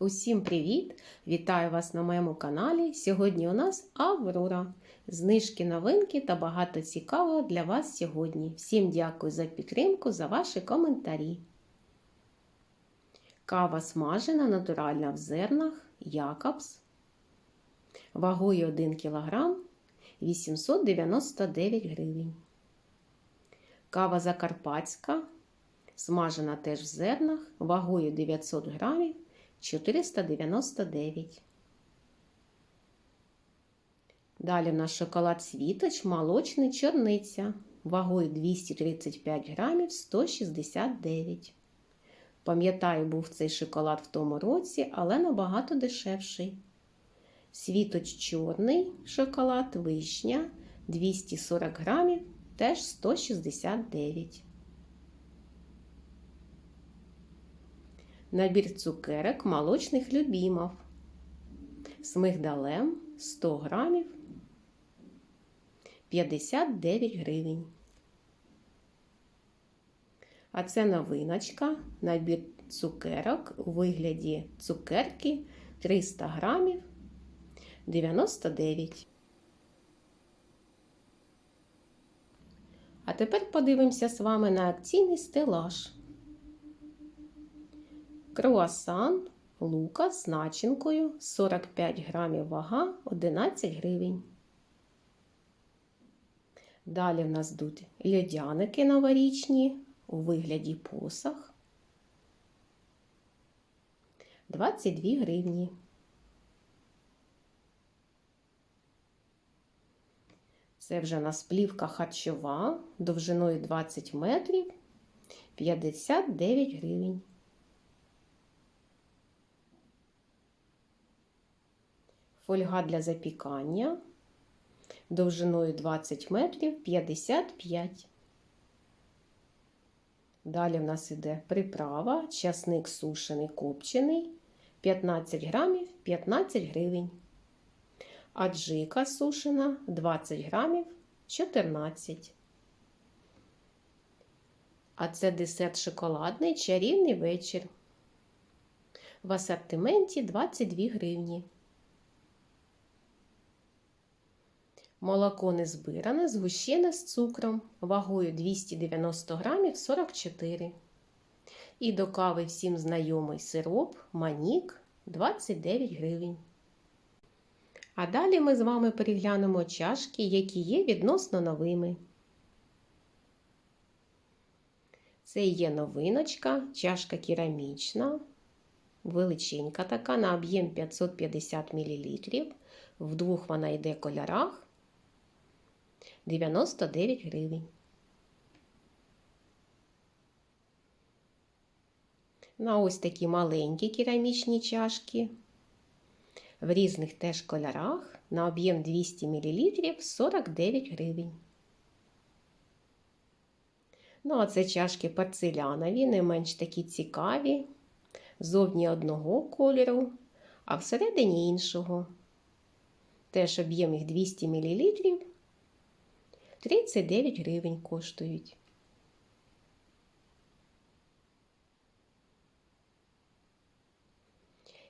Усім привіт! Вітаю вас на моєму каналі. Сьогодні у нас Аврора. Знижки, новинки та багато цікавого для вас сьогодні. Всім дякую за підтримку, за ваші коментарі. Кава смажена, натуральна в зернах, Якобс. Вагою 1 кг 899 гривень. Кава Закарпатська. Смажена теж в зернах, вагою 900 грамів 499. Далі в нас шоколад світоч, молочний чорниця, вагою 235 грамів 169. Пам'ятаю, був цей шоколад в тому році, але набагато дешевший. Світоч чорний шоколад вишня 240 грамів, теж 169. Набір цукерок молочних любімов з мигдалем 100 грамів 59 гривень. А це новиночка, набір цукерок у вигляді цукерки 300 грамів 99. А тепер подивимося з вами на акційний стелаж. Круасан лука з начинкою 45 грамів вага 11 гривень. Далі в нас йдуть льодяники новорічні у вигляді посах 22 гривні. Це вже у нас плівка харчова довжиною 20 метрів 59 гривень. Фольга для запікання довжиною 20 метрів 55. Далі в нас іде приправа, часник сушений копчений 15 грамів 15 гривень. Аджика сушена 20 грамів 14. А це десерт шоколадний чарівний вечір. В асортименті 22 гривні. Молоко незбиране, згущене з цукром, вагою 290 грамів 44. І до кави всім знайомий сироп Манік 29 гривень. А далі ми з вами переглянемо чашки, які є відносно новими. Це є новиночка, чашка керамічна, величенька така на об'єм 550 мл. В двох вона йде кольорах. 99 гривень. На ось такі маленькі керамічні чашки. В різних теж кольорах на об'єм 200 мл 49 гривень. Ну, а це чашки порцелянові, не менш такі цікаві. Зовні одного кольору, а всередині іншого. Теж об'єм їх 200 мл 39 гривень коштують.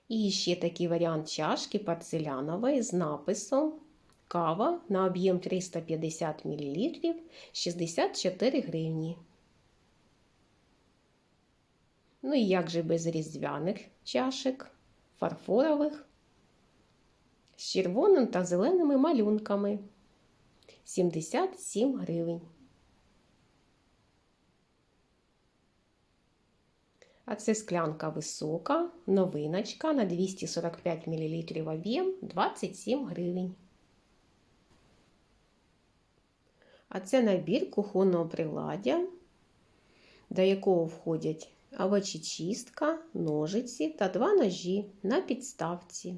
І ще такий варіант чашки порцелянової з написом Кава на об'єм 350 мл 64 гривні. Ну і як же без різдвяних чашек, фарфорових, з червоним та зеленими малюнками. 77 гривень. А це склянка висока, новиночка на 245 мл об'єм 27 гривень. А це набір кухонного приладдя, до якого входять овочечистка, ножиці та два ножі на підставці.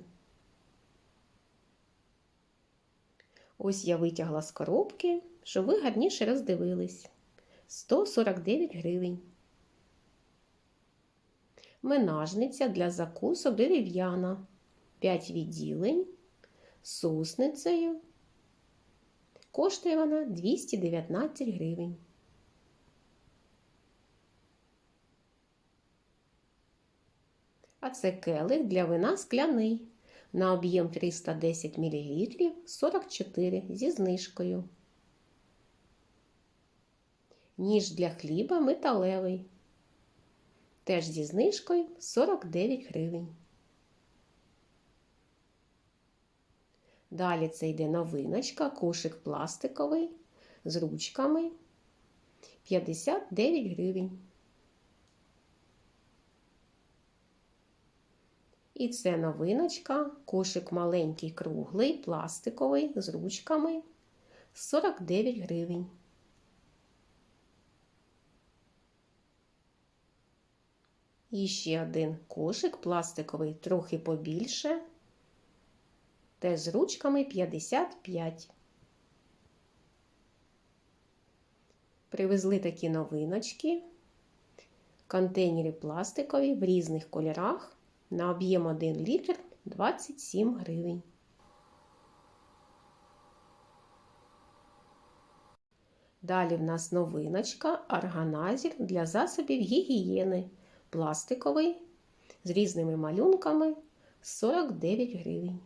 Ось я витягла з коробки, щоб ви гарніше роздивились. 149 гривень. Менажниця для закусок дерев'яна. 5 відділень з сусницею. Коштує вона 219 гривень. А це келих для вина скляний на об'єм 310 мл 44 зі знижкою. Ніж для хліба металевий. Теж зі знижкою 49 гривень. Далі це йде новиночка, кошик пластиковий з ручками 59 гривень. І це новиночка, кошик маленький, круглий, пластиковий з ручками 49 гривень. І ще один кошик пластиковий, трохи побільше, теж з ручками 55. Привезли такі новиночки, контейнери пластикові в різних кольорах на об'єм 1 літр 27 гривень. Далі в нас новиночка, органайзер для засобів гігієни пластиковий з різними малюнками 49 гривень.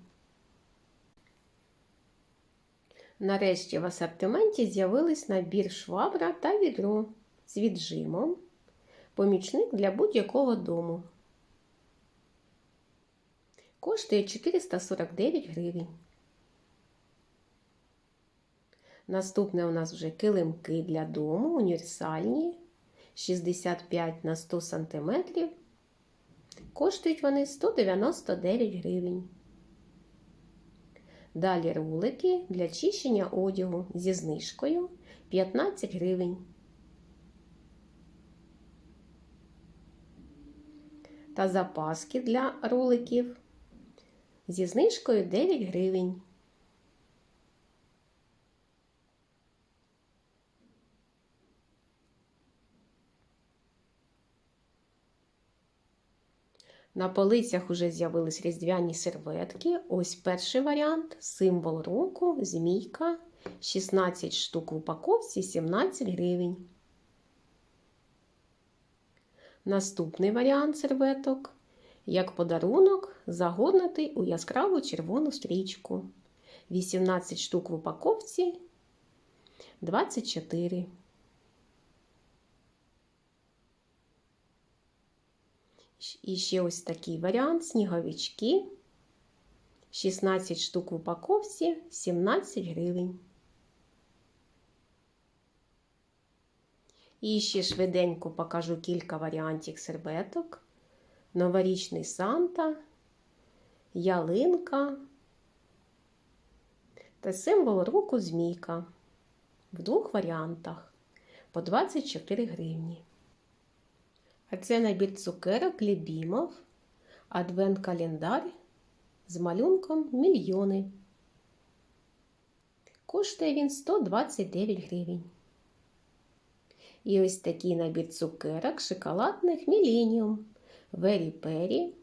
Нарешті в асортименті з'явились набір швабра та відро з віджимом, помічник для будь-якого дому. Коштує 449 гривень. Наступне у нас вже килимки для дому універсальні 65 на 100 см. Коштують вони 199 гривень. Далі рулики для чищення одягу зі знижкою 15 гривень. Та запаски для руликів зі знижкою 9 гривень. На полицях уже з'явились різдвяні серветки. Ось перший варіант символ року, змійка, 16 штук в упаковці, 17 гривень. Наступний варіант серветок, як подарунок, загорнутий у яскраву червону стрічку. 18 штук в упаковці, 24. І ще ось такий варіант сніговички. 16 штук в упаковці, 17 гривень. І ще швиденько покажу кілька варіантів серветок. Новорічний Санта, ялинка та символ року змійка в двох варіантах по 24 гривні. А це набір цукерок Лібімов, адвент-календар з малюнком мільйони. Коштує він 129 гривень. І ось такий набір цукерок шоколадних Міленіум Вері Пері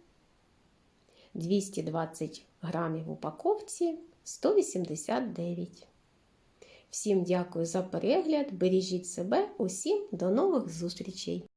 220 грамів в упаковці 189. Всім дякую за перегляд. Бережіть себе, усім до нових зустрічей!